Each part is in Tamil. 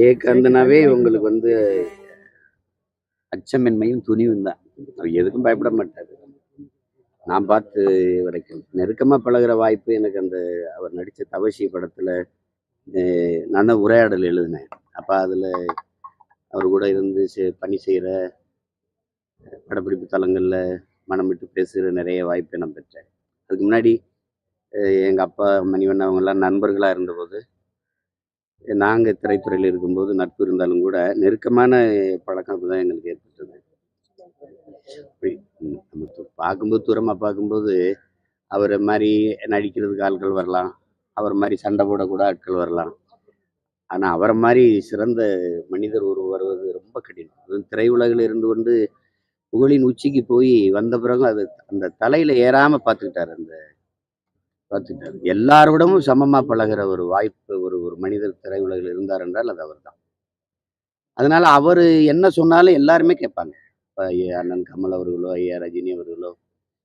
விஜயகாந்தனாவே உங்களுக்கு வந்து அச்சமின்மையும் துணிவும் தான். அவர் எதுக்கும் பயப்பட மாட்டார். நான் பார்த்து வரைக்கும் நெருக்கமாக பழகுற வாய்ப்பு எனக்கு அந்த அவர் நடித்த தவசி படத்தில் நான் தான் உரையாடல் எழுதினேன். அப்போ அதில் அவர் கூட இருந்து பணி செய்கிற படப்பிடிப்பு தலங்களில் மனம் விட்டு பேசுகிற நிறைய வாய்ப்பை நான் பெற்றேன். அதுக்கு முன்னாடி எங்கள் அப்பா அவங்கெல்லாம் நண்பர்களாக இருந்தபோது நாங்கள் திரைத்துறையில் இருக்கும்போது நட்பு இருந்தாலும் கூட நெருக்கமான பழக்கம் தான் எங்களுக்கு ஏற்பட்டது. நம்ம பார்க்கும்போது தூரமாக பார்க்கும்போது அவரை மாதிரி நடிக்கிறதுக்கு ஆட்கள் வரலாம். அவர் மாதிரி சண்டை போடக்கூட ஆட்கள் வரலாம். ஆனால் அவரை மாதிரி சிறந்த மனிதர் ஒரு வருவது ரொம்ப கடினம். திரையுலகில் இருந்து கொண்டு புகழின் உச்சிக்கு போய் வந்த பிறகு அது அந்த தலையில் ஏறாமல் பார்த்துக்கிட்டாரு அந்த பார்த்துக்கிட்டாரு. எல்லாரோடவும் சமமாக பழகுற ஒரு வாய்ப்பு ஒரு மனிதர் திரையுலகில் இருந்தார் என்றால் அது அவர் தான் அதனால அவர் என்ன சொன்னாலும் எல்லாருமே கேட்பாங்க. இப்போ அண்ணன் கமல் அவர்களோ ஐயா ரஜினி அவர்களோ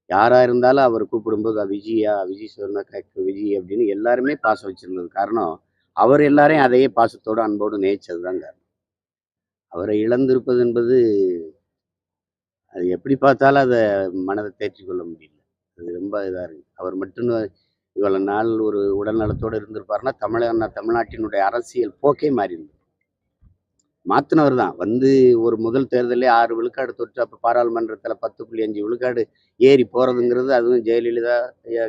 யாராக இருந்தாலும் அவர் கூப்பிடும்போது விஜயா விஜய் சொன்ன விஜய் அப்படின்னு எல்லாருமே பாசம் வச்சிருந்தது காரணம் அவர் எல்லாரையும் அதையே பாசத்தோடு அன்போடு நேச்சது தான் காரணம். அவரை இழந்திருப்பது என்பது அது எப்படி பார்த்தாலும் அதை மனதை தேற்றிக்கொள்ள முடியல. அது ரொம்ப இதாக இருக்கு. அவர் மட்டும் இவ்வளோ நாள் ஒரு உடல் நலத்தோடு இருந்திருப்பாருன்னா தமிழக தமிழ்நாட்டினுடைய அரசியல் போக்கே மாறி இருந்தது மாற்றினவர் தான். வந்து ஒரு முதல் தேர்தலே ஆறு விழுக்காடு தொற்று அப்போ பாராளுமன்றத்தில் பத்து புள்ளி அஞ்சு விழுக்காடு ஏறி போகிறதுங்கிறது அதுவும் ஜெயலலிதா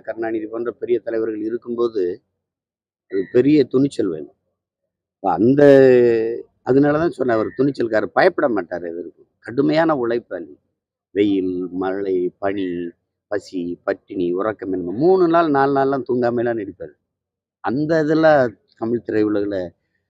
கருணாநிதி போன்ற பெரிய தலைவர்கள் இருக்கும்போது அது பெரிய துணிச்சல் வேணும். அந்த அதனால தான் சொன்ன அவர் துணிச்சல்காரர் பயப்பட மாட்டார் எதற்கும். கடுமையான உழைப்பாளி வெயில் மழை பனி பசி பட்டினி உறக்கம் என்ன மூணு நாள் நாலு நாள்லாம் தூங்காமலாம் நடிப்பார் அந்த இதெல்லாம் தமிழ் திரையுலகில்